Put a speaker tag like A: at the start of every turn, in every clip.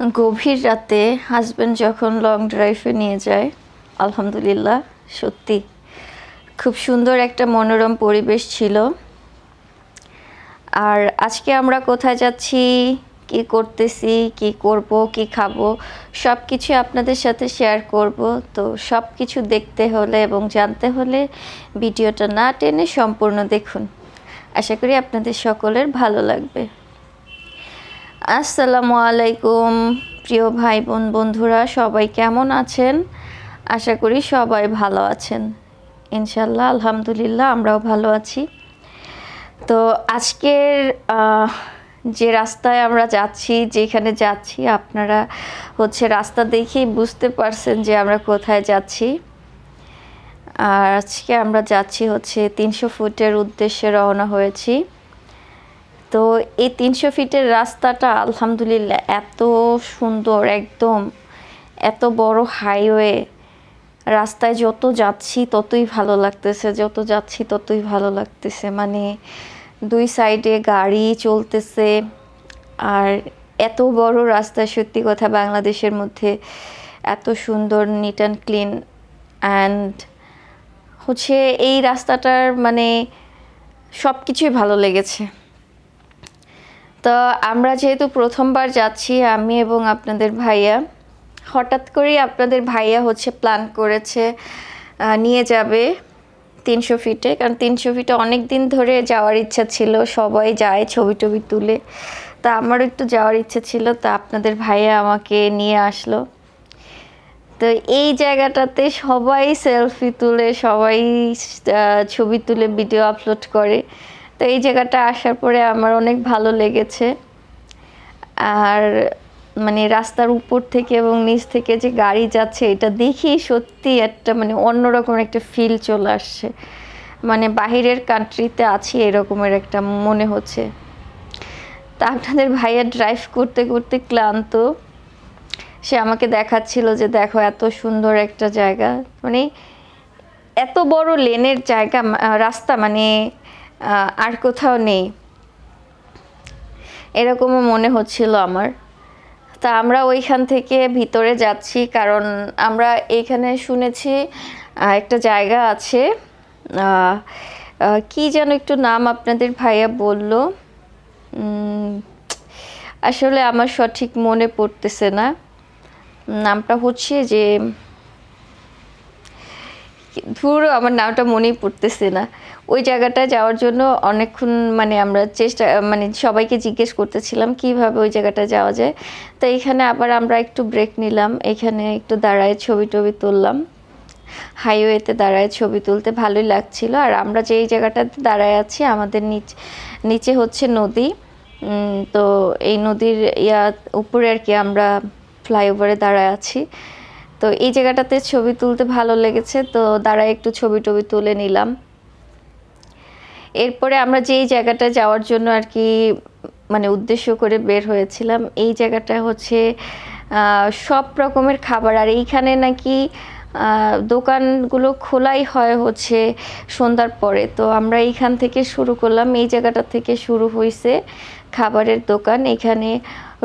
A: গভীর রাতে হাজব্যান্ড যখন লং ড্রাইভে নিয়ে যায়, আলহামদুলিল্লাহ, সত্যি। খুব সুন্দর একটা মনোরম পরিবেশ ছিল। আর আজকে আমরা কোথায় যাচ্ছি, কি করতেছি, কি করব, কি খাব সব কিছু আপনাদের সাথে শেয়ার করব। তো সব কিছু দেখতে হলে এবং জানতে হলে ভিডিওটা না টেনে সম্পূর্ণ দেখুন। আশা করি আপনাদের সকলের ভালো লাগবে। আসসালামু আলাইকুম, প্রিয় ভাই বোন বন্ধুরা, সবাই কেমন আছেন? আশা করি সবাই ভালো আছেন। ইনশাল্লাহ আলহামদুলিল্লাহ, আমরাও ভালো আছি। তো আজকের যে রাস্তায় আমরা যাচ্ছি, যেখানে যাচ্ছি, আপনারা হচ্ছে রাস্তা দেখেই বুঝতে পারছেন যে আমরা কোথায় যাচ্ছি। আর আজকে আমরা যাচ্ছি হচ্ছে তিনশো ফুটের উদ্দেশ্যে রওনা হয়েছি। তো এই তিনশো ফিটের রাস্তাটা, আলহামদুলিল্লাহ, এত সুন্দর একদম। এত বড় হাইওয়ে। রাস্তায় যত যাচ্ছি, ততই ভালো লাগতেছে। যত যাচ্ছি, ততই ভালো লাগতেছে। মানে দুই সাইডে গাড়ি চলতেছে। আর এত বড় রাস্তা, সত্যি কথা, বাংলাদেশের মধ্যে এত সুন্দর নিট অ্যান্ড ক্লিন অ্যান্ড হচ্ছে এই রাস্তাটার মানে সব কিছুই ভালো লেগেছে। তো আমরা যেহেতু প্রথমবার যাচ্ছি, আমি এবং আপনাদের ভাইয়া, হঠাৎ করেই আপনাদের ভাইয়া হচ্ছে প্ল্যান করেছে নিয়ে যাবে তিনশো ফিটে কারণ তিনশো ফিটে অনেক দিন ধরে যাওয়ার ইচ্ছা ছিল, সবাই যায় ছবি টবি তুলে। তা আমারও একটু যাওয়ার ইচ্ছা ছিল, তা আপনাদের ভাইয়া আমাকে নিয়ে আসলো। তো এই জায়গাটাতে সবাই সেলফি তুলে, সবাই ছবি তুলে ভিডিও আপলোড করে। তো এই জায়গাটা আসার পরে আমার অনেক ভালো লেগেছে। আর মানে রাস্তার উপর থেকে এবং নিচ থেকে যে গাড়ি যাচ্ছে, এটা দেখি সত্যি একটা মানে অন্যরকম একটা ফিল চলে আসছে। মানে বাহিরের কান্ট্রিতে আছি এরকমের একটা মনে হচ্ছে। তা আপনাদের ভাইয়া ড্রাইভ করতে করতে ক্লান্ত। সে আমাকে দেখাচ্ছিল যে দেখো এত সুন্দর একটা জায়গা। মানে এত বড় লেনের জায়গা রাস্তা মানে আর কোথাও নেই। এরকমও মনে হচ্ছিল আমার। তা আমরা ওইখান থেকে ভিতরে যাচ্ছি কারণ আমরা এইখানে শুনেছি একটা জায়গা আছে কি যেন একটু নাম আপনাদের ভাইয়া বলল। আসলে আমার সঠিক মনে পড়তেছে না। নামটা হচ্ছে যে, ধুর, আমার নামটা মনেই পড়তেছে না। ওই জায়গাটায় যাওয়ার জন্য অনেকক্ষণ মানে আমরা চেষ্টা মানে সবাইকে জিজ্ঞেস করতেছিলাম কীভাবে ওই জায়গাটা যাওয়া যায়। তো এখানে আবার আমরা একটু ব্রেক নিলাম। এখানে একটু দাঁড়ায় ছবি টবি তুললাম। হাইওয়েতে দাঁড়ায় ছবি তুলতে ভালোই লাগছিল। আর আমরা যেই জায়গাটাতে দাঁড়ায় আছি, আমাদের নিচ, নিচে হচ্ছে নদী। তো এই নদীর ইয়া উপরে আর কি আমরা ফ্লাইওভারে দাঁড়ায় আছি। তো এই জায়গাটাতে ছবি তুলতে ভালো লেগেছে। তো দাঁড়ায় একটু ছবি টবি তুলে নিলাম। এরপরে আমরা যেই জায়গাটা যাওয়ার জন্য আর কি মানে উদ্দেশ্য করে বের হয়েছিলাম, এই জায়গাটা হচ্ছে সব রকমের খাবার। আর এইখানে নাকি দোকানগুলো খোলাই হয় হচ্ছে সন্ধ্যার পরে। তো আমরা এইখান থেকে শুরু করলাম, এই জায়গাটা থেকে শুরু হয়েছে খাবারের দোকান। এখানে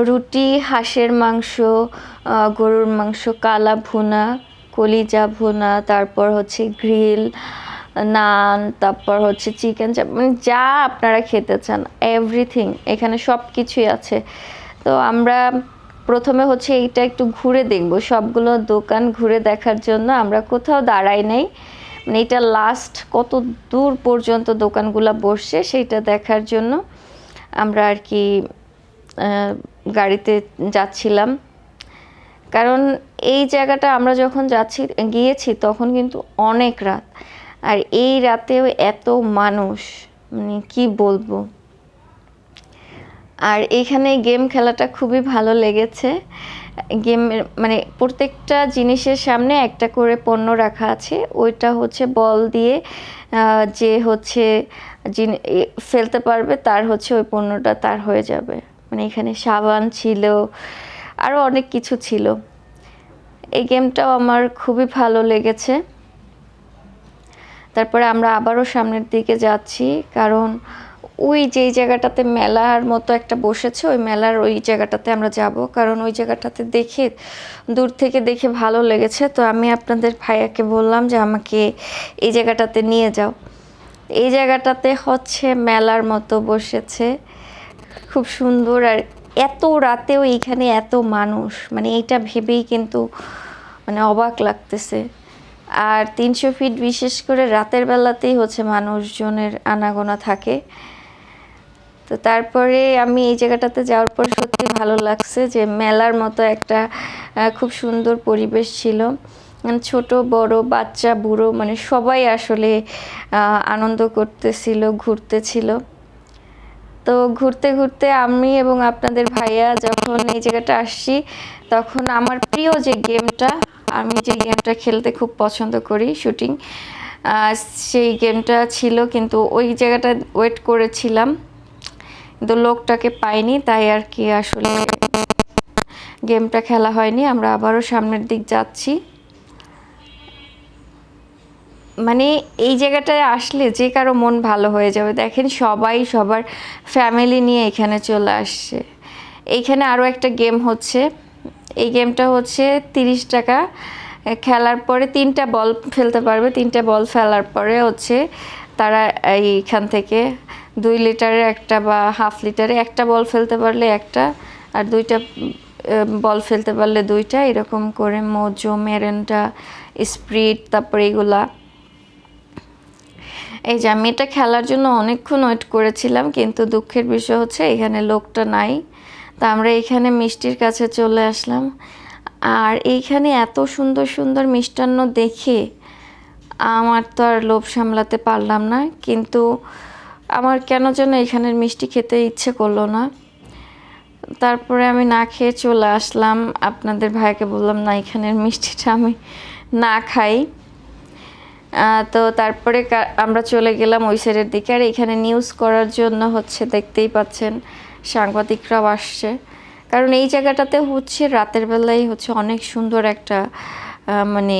A: রুটি, হাঁসের মাংস গরুর মাংস, কালা ভুনা, কলিজা ভুনা, তারপর হচ্ছে গ্রিল নান, তারপর হচ্ছে চিকেন চাপ মানে যা আপনারা খেতে চান এভরিথিং এখানে সব কিছুই আছে। তো আমরা প্রথমে হচ্ছে এইটা একটু ঘুরে দেখব, সবগুলো দোকান ঘুরে দেখার জন্য। আমরা কোথাও দাঁড়াই নাই। মানে এটা লাস্ট কত দূর পর্যন্ত দোকানগুলো বসছে সেইটা দেখার জন্য আমরা আর কি গাড়িতে যাচ্ছিলাম। কারণ এই জায়গাটা আমরা যখন যাচ্ছি, গিয়েছি, তখন কিন্তু অনেক রাত। আর এই রাতেও এত মানুষ মানে কি বলব? আর এইখানে গেম খেলাটা খুবই ভালো লেগেছে। গেমের মানে প্রত্যেকটা জিনিসের সামনে একটা করে পণ্য রাখা আছে। ওইটা হচ্ছে বল দিয়ে যে হচ্ছে ফেলতে পারবে তার হচ্ছে ওই পণ্যটা তার হয়ে যাবে। মানে এখানে সাবান ছিল আরও অনেক কিছু ছিল। এই গেমটাও আমার খুবই ভালো লেগেছে। তারপরে আমরা আবারও সামনের দিকে যাচ্ছি, কারণ ওই যেই জায়গাটাতে মেলার মতো একটা বসেছে, ওই মেলার ওই জায়গাটাতে আমরা যাব। কারণ ওই জায়গাটাতে দেখে, দূর থেকে দেখে ভালো লেগেছে। তো আমি আপনাদের ভাইয়াকে বললাম যে আমাকে এই জায়গাটাতে নিয়ে যাও। এই জায়গাটাতে হচ্ছে মেলার মতো বসেছে। খুব সুন্দর আর এত রাতেও এইখানে এত মানুষ মানে এইটা ভেবেই কিন্তু মানে অবাক লাগতেছে। আর তিনশো ফিট বিশেষ করে রাতের বেলাতেই হচ্ছে মানুষজনের আনাগোনা থাকে। তো তারপরে আমি এই জায়গাটাতে যাওয়ার পর সত্যি ভালো লাগছে যে মেলার মতো একটা খুব সুন্দর পরিবেশ ছিল। ছোট, বড়, বাচ্চা, বুড়ো মানে সবাই আসলে আনন্দ করতেছিল, ঘুরতেছিল। তো ঘুরতে ঘুরতে আমি এবং আপনাদের ভাইয়া যখন এই জায়গাটা আসছি, তখন আমার প্রিয় যে গেমটা আমি যে গেমটা খেলতে খুব পছন্দ করি, শুটিং সেই গেমটা ছিল কিন্তু ওই জায়গাটা ওয়েট করেছিলাম, কিন্তু লোকটাকে পাইনি, তাই আর কি আসলে গেমটা খেলা হয়নি। আমরা আবারও সামনের দিক যাচ্ছি। মানে এই জায়গাটায় আসলে যে কারও মন ভালো হয়ে যাবে। দেখেন সবাই সবার ফ্যামিলি নিয়ে এখানে চলে আসছে। এইখানে আরও একটা গেম হচ্ছে। এই গেমটা হচ্ছে তিরিশ টাকা। খেলার পরে তিনটা বল ফেলতে পারবে, তিনটা বল ফেলার পরে হচ্ছে তারা এইখান থেকে দুই লিটারের একটা বা হাফ লিটারে একটা বল ফেলতে পারলে একটা আর দুইটা বল ফেলতে পারলে দুইটা, এরকম করে মোজো মেরেন্টা স্প্রিট, তারপরে এগুলা। এই যে আমি এটা খেলার জন্য অনেকক্ষণ ওয়েট করেছিলাম, কিন্তু দুঃখের বিষয় হচ্ছে এখানে লোকটা নাই। তা আমরা এখানে মিষ্টির কাছে চলে আসলাম। আর এইখানে এত সুন্দর সুন্দর মিষ্টান্ন দেখে আমার তো আর লোভ সামলাতে পারলাম না। কিন্তু আমার কেন যেন এখানের মিষ্টি খেতে ইচ্ছে করল না। তারপরে আমি না খেয়ে চলে আসলাম। আপনাদের ভাইকে বললাম, না, এখানের মিষ্টিটা আমি না খাই। তো তারপরে আমরা চলে গেলাম ওই সাইডের দিকে। আর এখানে নিউজ করার জন্য হচ্ছে, দেখতেই পাচ্ছেন সাংবাদিকরাও আসছে। কারণ এই জায়গাটাতে হচ্ছে রাতের বেলায় হচ্ছে অনেক সুন্দর একটা মানে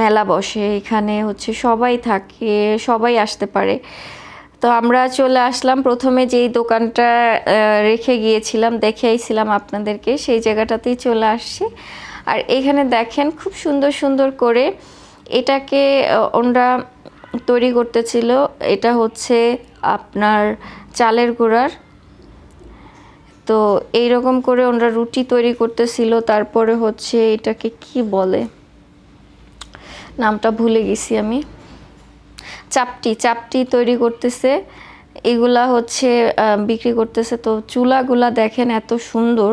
A: মেলা বসে। এখানে হচ্ছে সবাই থাকে, সবাই আসতে পারে। তো আমরা চলে আসলাম। প্রথমে যেই দোকানটা রেখে গিয়েছিলাম, দেখে আইছিলাম আপনাদেরকে, সেই জায়গাটাতেই চলে আসছি। আর এখানে দেখেন খুব সুন্দর সুন্দর করে এটাকে ওনরা তৈরি করতেছিল। এটা হচ্ছে আপনার চালের গুঁড়ার তো এই রকম করে ওনরা রুটি তৈরি করতেছিল, তারপরে হচ্ছে এটাকে কি বলে? নামটা ভুলে গেছি আমি। চাপটি চাপটি তৈরি করতেছে। এগুলা হচ্ছে বিক্রি করতেছে। তো চুলাগুলা দেখেন এত সুন্দর।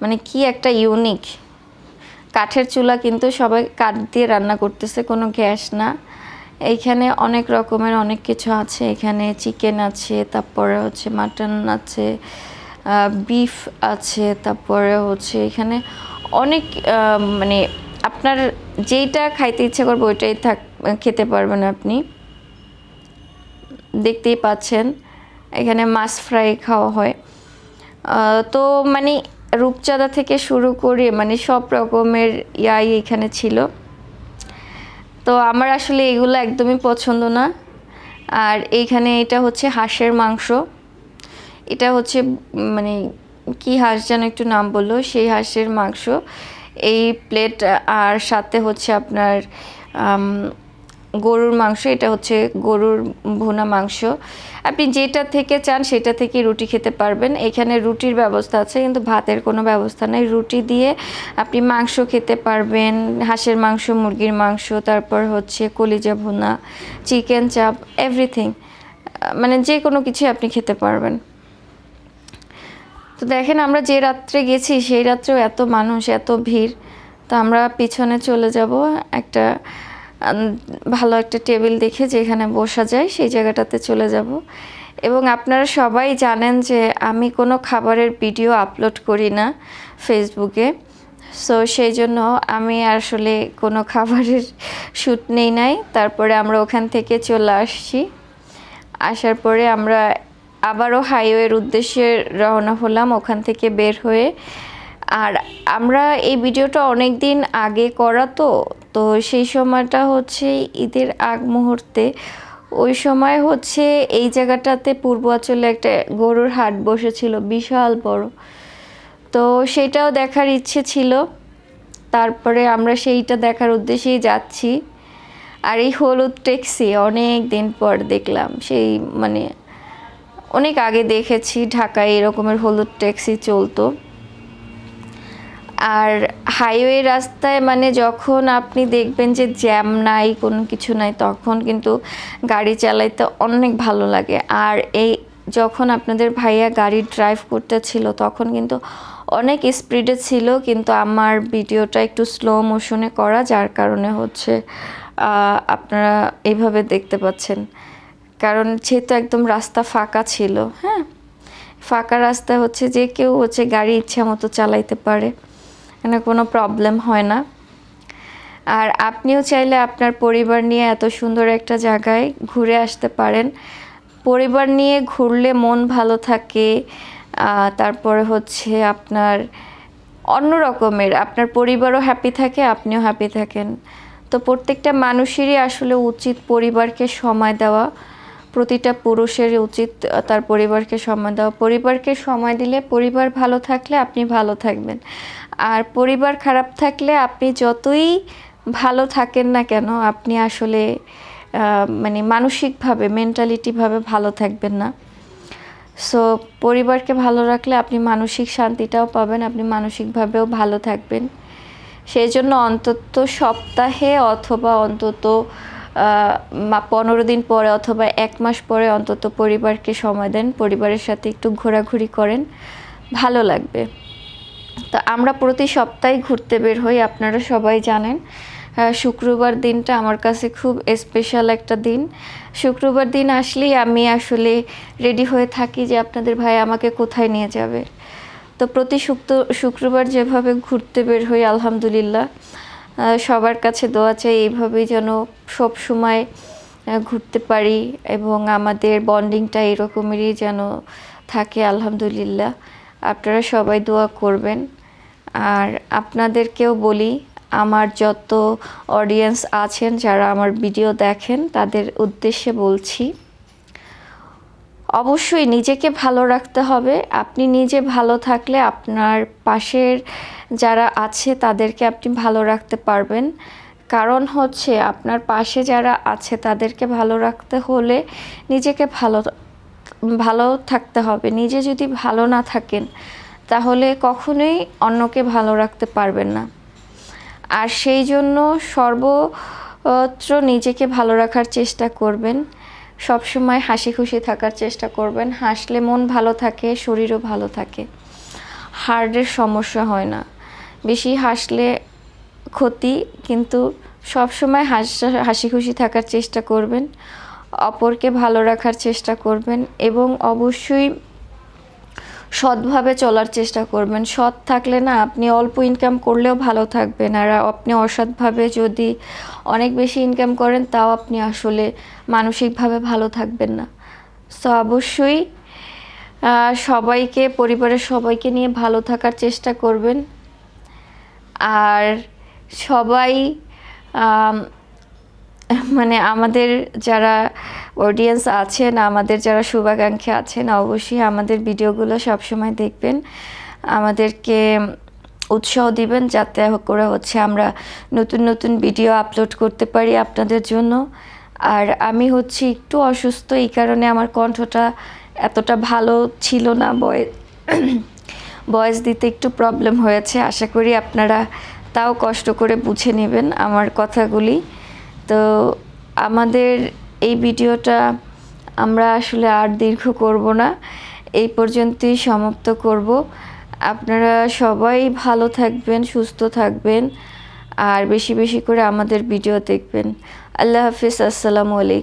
A: মানে কি একটা ইউনিক। কাঠের চুলা কিন্তু সবাই কাঠ দিয়ে রান্না করতেছে, কোনো গ্যাস না। এইখানে অনেক রকমের অনেক কিছু আছে। এখানে চিকেন আছে, তারপরে হচ্ছে মাটন আছে বিফ আছে, তারপরে হচ্ছে এখানে অনেক মানে আপনার যেইটা খাইতে ইচ্ছে করবে ওইটাই থাক, খেতে পারবেন আপনি। দেখতেই পাচ্ছেন, এখানে মাছ ফ্রাই খাওয়া হয়। তো মানে রূপচাঁদা থেকে শুরু করে মানে সব রকমের ইয়াই এখানে ছিল। তো আমার আসলে এগুলো একদমই পছন্দ না। আর এইখানে এটা হচ্ছে হাঁসের মাংস। এটা হচ্ছে মানে কি হাঁস যেন একটু নাম বলল, সেই হাঁসের মাংস। এই প্লেট, আর সাথে হচ্ছে আপনার গরুর মাংস, এটা হচ্ছে গরুর ভুনা মাংস। আপনি যেটা থেকে চান সেটা থেকে রুটি খেতে পারবেন। এখানে রুটির ব্যবস্থা আছে, কিন্তু ভাতের কোনো ব্যবস্থা নেই। রুটি দিয়ে আপনি মাংস খেতে পারবেন, হাঁসের মাংস, মুরগির মাংস, তারপর হচ্ছে কলিজা ভুনা, চিকেন চাপ, এভরিথিং। মানে যে কোনো কিছু আপনি খেতে পারবেন। তো দেখেন আমরা যে রাত্রে গেছি, সেই রাত্রেও এত মানুষ, এত ভিড়। তো আমরা পিছনে চলে যাব একটা ভালো একটা টেবিল দেখে যেখানে বসা যায়, সেই জায়গাটাতে চলে যাব। এবং আপনারা সবাই জানেন যে আমি কোনো খাবারের ভিডিও আপলোড করি না ফেসবুকে। সো সেই জন্য আমি আসলে কোনো খাবারের শ্যুট নেই নাই। তারপরে আমরা ওখান থেকে চলে আসছি। আসার পরে আমরা আবারও হাইওয়ের উদ্দেশ্যে রওনা হলাম ওখান থেকে বের হয়ে। আর আমরা এই ভিডিওটা অনেক দিন আগে করা তো তো সেই সময়টা হচ্ছে ঈদের আগ মুহূর্তে। ওই সময় হচ্ছে এই জায়গাটাতে পূর্বাঞ্চলে একটা গরুর হাট বসেছিল, বিশাল বড়। তো সেটাও দেখার ইচ্ছে ছিল। তারপরে আমরা সেইটা দেখার উদ্দেশ্যেই যাচ্ছি। আর এই হলুদ ট্যাক্সি অনেক দিন পর দেখলাম, সেই মানে অনেক আগে দেখেছি, ঢাকায় এরকমের হলুদ ট্যাক্সি চলতো। আর হাইওয়ে রাস্তায় মানে যখন আপনি দেখবেন যে জ্যাম নাই, কোনো কিছু নাই, তখন কিন্তু গাড়ি চালাইতে অনেক ভালো লাগে। আর এই যখন আপনাদের ভাইয়া গাড়ি ড্রাইভ করতেছিল তখন কিন্তু অনেক স্পিডে ছিল, কিন্তু আমার ভিডিওটা একটু স্লো মোশনে করা, যার কারণে হচ্ছে আপনারা এইভাবে দেখতে পাচ্ছেন। কারণ যেহেতু একদম রাস্তা ফাঁকা ছিল হ্যাঁ? ফাঁকা রাস্তা হচ্ছে যে কেউ হচ্ছে গাড়ি ইচ্ছা মতো চালাইতে পারে এখানে কোনো প্রবলেম হয় না। আর আপনিও চাইলে আপনার পরিবার নিয়ে এত সুন্দর একটা জায়গায় ঘুরে আসতে পারেন। পরিবার নিয়ে ঘুরলে মন ভালো থাকে তারপরে হচ্ছে আপনার অন্য রকমের, আপনার পরিবারও হ্যাপি থাকে, আপনিও হ্যাপি থাকেন। তো প্রত্যেকটা মানুষেরই আসলে উচিত পরিবারকে সময় দেওয়া। প্রতিটা পুরুষের উচিত তার পরিবারকে সময় দেওয়া। পরিবারকে সময় দিলে পরিবার ভালো থাকলে আপনি ভালো থাকবেন। আর পরিবার খারাপ থাকলে আপনি যতই ভালো থাকেন না কেন, আপনি আসলে মানে মানসিকভাবে, মেন্টালিটিভাবে ভালো থাকবেন না। সো, পরিবারকে ভালো রাখলে আপনি মানসিক শান্তিটাও পাবেন, আপনি মানসিকভাবেও ভালো থাকবেন। সেই জন্য অন্তত সপ্তাহে অথবা অন্তত পনেরো দিন পরে অথবা এক মাস পরে অন্তত পরিবারকে সময় দেন, পরিবারের সাথে একটু ঘোরাঘুরি করেন, ভালো লাগবে। তো আমরা প্রতি সপ্তাহে ঘুরতে বের হই, আপনারা সবাই জানেন। শুক্রবার দিনটা আমার কাছে খুব স্পেশাল একটা দিন। শুক্রবার দিন আসলেই আমি আসলে রেডি হয়ে থাকি যে আপনাদের ভাই আমাকে কোথায় নিয়ে যাবে। তো প্রতি শুক্র শুক্রবার যেভাবে ঘুরতে বের হই, আলহামদুলিল্লাহ। সবার কাছে দোয়া চাই এইভাবেই যেন সব সময় ঘুরতে পারি এবং আমাদের বন্ডিংটা এরকমেরই যেন থাকে, আলহামদুলিল্লাহ। আপনারা সবাই দোয়া করবেন। আর আপনাদেরকেও বলি, আমার যত অডিয়েন্স আছেন, যারা আমার ভিডিও দেখেন, তাদের উদ্দেশ্যে বলছি অবশ্যই নিজেকে ভালো রাখতে হবে। আপনি নিজে ভালো থাকলে আপনার পাশের যারা আছে তাদেরকে আপনি ভালো রাখতে পারবেন। কারণ হচ্ছে আপনার পাশে যারা আছে তাদেরকে ভালো রাখতে হলে নিজেকে ভালো ভালো থাকতে হবে। নিজে যদি ভালো না থাকেন তাহলে কখনোই অন্যকে ভালো রাখতে পারবেন না। আর সেই জন্য সর্বত্র নিজেকে ভালো রাখার চেষ্টা করবেন। সবসময় হাসি খুশি থাকার চেষ্টা করবেন। হাসলে মন ভালো থাকে, শরীরও ভালো থাকে। হার্টের সমস্যা হয় না। বেশি হাসলে ক্ষতি, কিন্তু সবসময় হাস হাসি খুশি থাকার চেষ্টা করবেন। অপরকে ভালো রাখার চেষ্টা করবেন এবং অবশ্যই সৎভাবে চলার চেষ্টা করবেন। সৎ থাকলে না আপনি অল্প ইনকাম করলেও ভালো থাকবেন। আর আপনি অসৎভাবে যদি অনেক বেশি ইনকাম করেন, তাও আপনি আসলে মানসিকভাবে ভালো থাকবেন না। সো অবশ্যই সবাইকে, পরিবারের সবাইকে নিয়ে ভালো থাকার চেষ্টা করবেন। আর সবাই মানে আমাদের যারা অডিয়েন্স আছেন, আমাদের যারা শুভাকাঙ্ক্ষী আছেন, অবশ্যই আমাদের ভিডিওগুলো সবসময় দেখবেন। আমাদেরকে উৎসাহ দিবেন যাতে করে হচ্ছে আমরা নতুন নতুন ভিডিও আপলোড করতে পারি আপনাদের জন্য। আর আমি হচ্ছে একটু অসুস্থ, এই কারণে আমার কণ্ঠটা এতটা ভালো ছিল না। বয় ভয়েস দিতে একটু প্রবলেম হয়েছে। আশা করি আপনারা তাও কষ্ট করে বুঝে নেবেন আমার কথাগুলি। তো আমাদের এই ভিডিওটা আমরা আসলে আর দীর্ঘ করব না। এই পর্যন্তই সমাপ্ত করব। আপনারা সবাই ভালো থাকবেন, সুস্থ থাকবেন, আর বেশি বেশি করে আমাদের ভিডিও দেখবেন। আল্লাহ হাফিজ, আসসালামু আলাইকুম।